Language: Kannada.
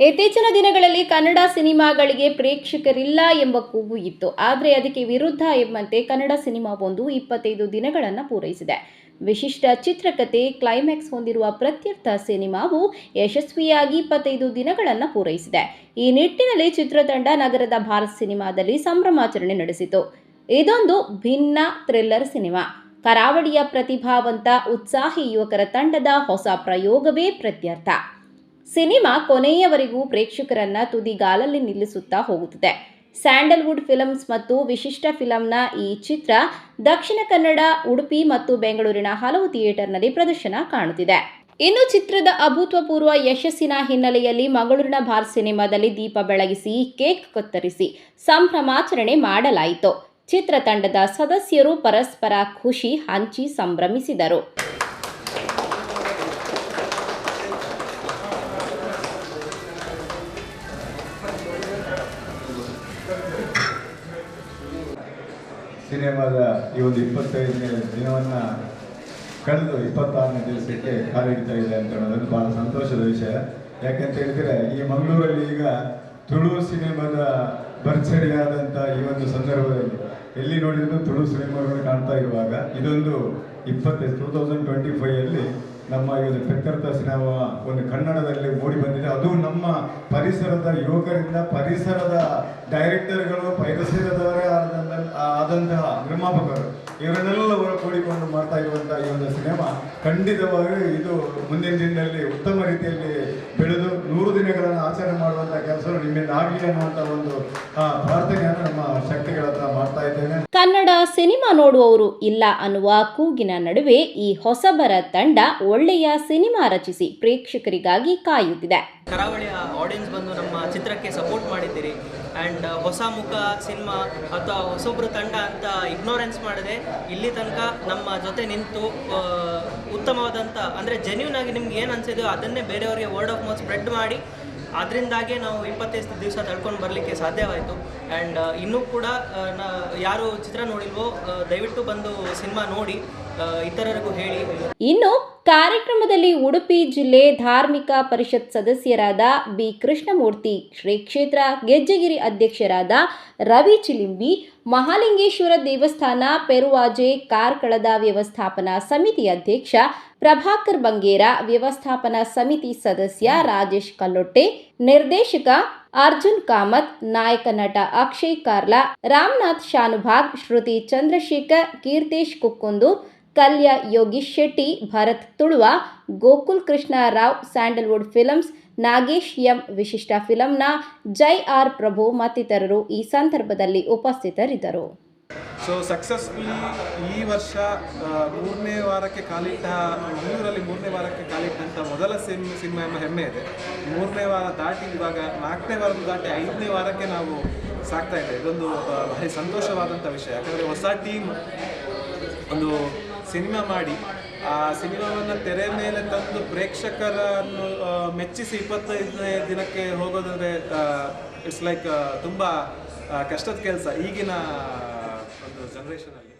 ಇತ್ತೀಚಿನ ದಿನಗಳಲ್ಲಿ ಕನ್ನಡ ಸಿನಿಮಾಗಳಿಗೆ ಪ್ರೇಕ್ಷಕರಿಲ್ಲ ಎಂಬ ಕೂಗು ಇತ್ತು. ಆದರೆ ಅದಕ್ಕೆ ವಿರುದ್ಧ ಎಂಬಂತೆ ಕನ್ನಡ ಸಿನಿಮಾವೊಂದು ಇಪ್ಪತ್ತೈದು ದಿನಗಳನ್ನು ಪೂರೈಸಿದೆ. ವಿಶಿಷ್ಟ ಚಿತ್ರಕಥೆ ಕ್ಲೈಮ್ಯಾಕ್ಸ್ ಹೊಂದಿರುವ ಪ್ರತ್ಯರ್ಥ ಸಿನಿಮಾವು ಯಶಸ್ವಿಯಾಗಿ ಇಪ್ಪತ್ತೈದು ದಿನಗಳನ್ನು ಪೂರೈಸಿದೆ. ಈ ನಿಟ್ಟಿನಲ್ಲಿ ಚಿತ್ರತಂಡ ನಗರದ ಭಾರತ್ ಸಿನಿಮಾದಲ್ಲಿ ಸಂಭ್ರಮಾಚರಣೆ ನಡೆಸಿತು. ಇದೊಂದು ಭಿನ್ನ ಥ್ರಿಲ್ಲರ್ ಸಿನಿಮಾ. ಕರಾವಳಿಯ ಪ್ರತಿಭಾವಂತ, ಉತ್ಸಾಹಿ ಯುವಕರ ತಂಡದ ಹೊಸ ಪ್ರಯೋಗವೇ ಪ್ರತ್ಯರ್ಥ. ಸಿನಿಮಾ ಕೊನೆಯವರೆಗೂ ಪ್ರೇಕ್ಷಕರನ್ನ ತುದಿಗಾಲಲ್ಲಿ ನಿಲ್ಲಿಸುತ್ತಾ ಹೋಗುತ್ತಿದೆ. ಸ್ಯಾಂಡಲ್ವುಡ್ ಫಿಲಮ್ಸ್ ಮತ್ತು ವಿಶಿಷ್ಟ ಫಿಲಂನ ಈ ಚಿತ್ರ ದಕ್ಷಿಣ ಕನ್ನಡ, ಉಡುಪಿ ಮತ್ತು ಬೆಂಗಳೂರಿನ ಹಲವು ಥಿಯೇಟರ್ನಲ್ಲಿ ಪ್ರದರ್ಶನ ಕಾಣುತ್ತಿದೆ. ಇನ್ನು ಚಿತ್ರದ ಅಭೂತಪೂರ್ವ ಯಶಸ್ಸಿನ ಹಿನ್ನೆಲೆಯಲ್ಲಿ ಮಂಗಳೂರಿನ ಭಾರತ್ ಸಿನಿಮಾದಲ್ಲಿ ದೀಪ ಬೆಳಗಿಸಿ, ಕೇಕ್ ಕತ್ತರಿಸಿ ಸಂಭ್ರಮಾಚರಣೆ ಮಾಡಲಾಯಿತು. ಚಿತ್ರತಂಡದ ಸದಸ್ಯರು ಪರಸ್ಪರ ಖುಷಿ ಹಂಚಿ ಸಂಭ್ರಮಿಸಿದರು. ಸಿನಿಮಾದ ಈ ಒಂದು ಇಪ್ಪತ್ತೈದನೇ ದಿನವನ್ನು ಕಳೆದು ಇಪ್ಪತ್ತಾರನೇ ದಿವಸಕ್ಕೆ ಕಾಲಿಡ್ತಾ ಇದೆ ಅಂತ ಹೇಳೋದು ಬಹಳ ಸಂತೋಷದ ವಿಷಯ. ಯಾಕೆಂತ ಹೇಳಿದರೆ, ಈ ಮಂಗಳೂರಲ್ಲಿ ಈಗ ತುಳು ಸಿನಿಮಾದ ಬರ್ಚಡಿ ಆದಂಥ ಈ ಒಂದು ಸಂದರ್ಭದಲ್ಲಿ ಎಲ್ಲಿ ನೋಡಿದ್ರು ತುಳು ಸಿನಿಮಾಗಳು ಕಾಣ್ತಾ ಇರುವಾಗ ಇದೊಂದು ಇಪ್ಪತ್ತೈದು ಟೂ ತೌಸಂಡ್ ಟ್ವೆಂಟಿ ಫೈವಲ್ಲಿ ನಮ್ಮ ಈ ಒಂದು ಪ್ರತ್ಯರ್ಥ ಸಿನಿಮಾ ಒಂದು ಕನ್ನಡದಲ್ಲಿ ಮೂಡಿ ಬಂದಿದೆ. ಅದು ನಮ್ಮ ಪರಿಸರದ ಯುವಕರಿಂದ ಪರಿಸರದ ಡೈರೆಕ್ಟರ್ಗಳು, ಪರಿಸರದವರೇ ಆದಂತಹ ನಿರ್ಮಾಪಕರು ಇವರನ್ನೆಲ್ಲ ಕೂಡಿಕೊಂಡು ಮಾಡ್ತಾ ಇರುವಂತಹ ಈ ಒಂದು ಸಿನಿಮಾ ಖಂಡಿತವಾಗಿ ಇದು ಮುಂದಿನ ದಿನದಲ್ಲಿ ಉತ್ತಮ ರೀತಿಯಲ್ಲಿ ಬೆಳೆದು ನೂರು ದಿನಗಳನ್ನು ಆಚರಣೆ ಮಾಡುವಂತಹ ಕೆಲಸ ನಿಮ್ಮಿಂದ ಆಗಲಿ ಅನ್ನುವಂಥ ಒಂದು ಪ್ರಾರ್ಥನೆಯನ್ನು ನಮ್ಮ ಶಕ್ತಿಗಳ ಹತ್ರ ಮಾಡ್ತಾ ಇದ್ದೇನೆ. ಕನ್ನಡ ಸಿನಿಮಾ ನೋಡುವವರು ಇಲ್ಲ ಅನ್ನುವ ಕೂಗಿನ ನಡುವೆ ಈ ಹೊಸಬರ ತಂಡ ಒಳ್ಳೆಯ ಸಿನಿಮಾ ರಚಿಸಿ ಪ್ರೇಕ್ಷಕರಿಗಾಗಿ ಕಾಯುತ್ತಿದೆ. ಕರಾವಳಿಯ ಆಡಿಯನ್ಸ್ ಬಂದು ನಮ್ಮ ಚಿತ್ರಕ್ಕೆ ಸಪೋರ್ಟ್ ಮಾಡಿದ್ದೀರಿ. ಆ್ಯಂಡ್ ಹೊಸ ಮುಖ ಸಿನಿಮಾ ಅಥವಾ ಹೊಸೊಬ್ಬರು ತಂಡ ಅಂತ ಇಗ್ನೋರೆನ್ಸ್ ಮಾಡಿದೆ ಇಲ್ಲಿ ತನಕ ನಮ್ಮ ಜೊತೆ ನಿಂತು ಉತ್ತಮವಾದಂಥ ಅಂದರೆ ಜೆನ್ಯೂನ್ ಆಗಿ ನಿಮ್ಗೆ ಏನು ಅನ್ಸಿದೆಯೋ ಅದನ್ನೇ ಬೇರೆಯವರಿಗೆ ವರ್ಡ್ ಆಫ್ ಮೌತ್ ಸ್ಪ್ರೆಡ್ ಮಾಡಿ ಅದರಿಂದಾಗೆ ನಾವು ಇಪ್ಪತ್ತೈದು ದಿವಸ ತಡ್ಕೊಂಡು ಬರಲಿಕ್ಕೆ ಸಾಧ್ಯವಾಯಿತು. ಆ್ಯಂಡ್ ಇನ್ನೂ ಕೂಡ ಯಾರು ಚಿತ್ರ ನೋಡಿಲ್ವೋ ಆ, ದಯವಿಟ್ಟು ಬಂದು ಸಿನಿಮಾ ನೋಡಿ ಇತರರಿಗೂ ಹೇಳಿ. ಇನ್ನು ಕಾರ್ಯಕ್ರಮದಲ್ಲಿ ಉಡುಪಿ ಜಿಲ್ಲೆ ಧಾರ್ಮಿಕ ಪರಿಷತ್ ಸದಸ್ಯರಾದ ಬಿ ಕೃಷ್ಣಮೂರ್ತಿ ಶ್ರೀ ಕ್ಷೇತ್ರ ಗೆಜ್ಜೆಗಿರಿ ಅಧ್ಯಕ್ಷರಾದ ರವಿ ಚಿಲಿಂಬಿ ಮಹಾಲಿಂಗೇಶ್ವರ ದೇವಸ್ಥಾನ ಪೆರುವಾಜೆ ಕಾರ್ಕಳದ ವ್ಯವಸ್ಥಾಪನಾ ಸಮಿತಿ ಅಧ್ಯಕ್ಷ ಪ್ರಭಾಕರ್ ಬಂಗೇರ ವ್ಯವಸ್ಥಾಪನಾ ಸಮಿತಿ ಸದಸ್ಯ ರಾಜೇಶ್ ಕಲ್ಲೊಟ್ಟೆ, ನಿರ್ದೇಶಕ ಅರ್ಜುನ್ ಕಾಮತ್, ನಾಯಕ ನಟ Akshay Karla, Ramanath Shanubhag, Shruti Chandrashekhar, Keerthesh Kukkundu, Kalya Yogish Shetty, Bharath Tuluva, Gokul Krishna Rao, sandalwood films, Nagesh M Vishishta ಫಿಲಂನ, ಜೈ ಆರ್ ಪ್ರಭು ಮತ್ತಿತರರು ಈ ಸಂದರ್ಭದಲ್ಲಿ ಉಪಸ್ಥಿತರಿದ್ದರು. ಸೊ ಸಕ್ಸಸ್ಫುಲಿ ಈ ವರ್ಷ ಮೂರನೇ ವಾರಕ್ಕೆ ಕಾಲಿಟ್ಟ ಮಂಗಳೂರಲ್ಲಿ ಮೂರನೇ ವಾರಕ್ಕೆ ಕಾಲಿಟ್ಟಂಥ ಮೊದಲ ಸಿಮ್ ಸಿನಿಮಾ ಎಂಬ ಹೆಮ್ಮೆ ಇದೆ. ಮೂರನೇ ವಾರ ದಾಟಿ ಇವಾಗ ನಾಲ್ಕನೇ ವಾರ ದಾಟಿ ಐದನೇ ವಾರಕ್ಕೆ ನಾವು ಸಾಕ್ತಾ ಇದ್ದೇವೆ. ಇದೊಂದು ಭಾರಿ ಸಂತೋಷವಾದಂಥ ವಿಷಯ. ಯಾಕಂದರೆ ಹೊಸ ಟೀಮ್ ಒಂದು ಸಿನಿಮಾ ಮಾಡಿ, ಆ ಸಿನಿಮಾವನ್ನು ತೆರೆ ಮೇಲೆ ತಂದು ಪ್ರೇಕ್ಷಕರನ್ನು ಮೆಚ್ಚಿಸಿ ಇಪ್ಪತ್ತೈದನೇ ದಿನಕ್ಕೆ ಹೋಗೋದಂದರೆ ಇಟ್ಸ್ ಲೈಕ್ ತುಂಬ ಕಷ್ಟದ ಕೆಲಸ. ಈಗಿನ のジェネレーション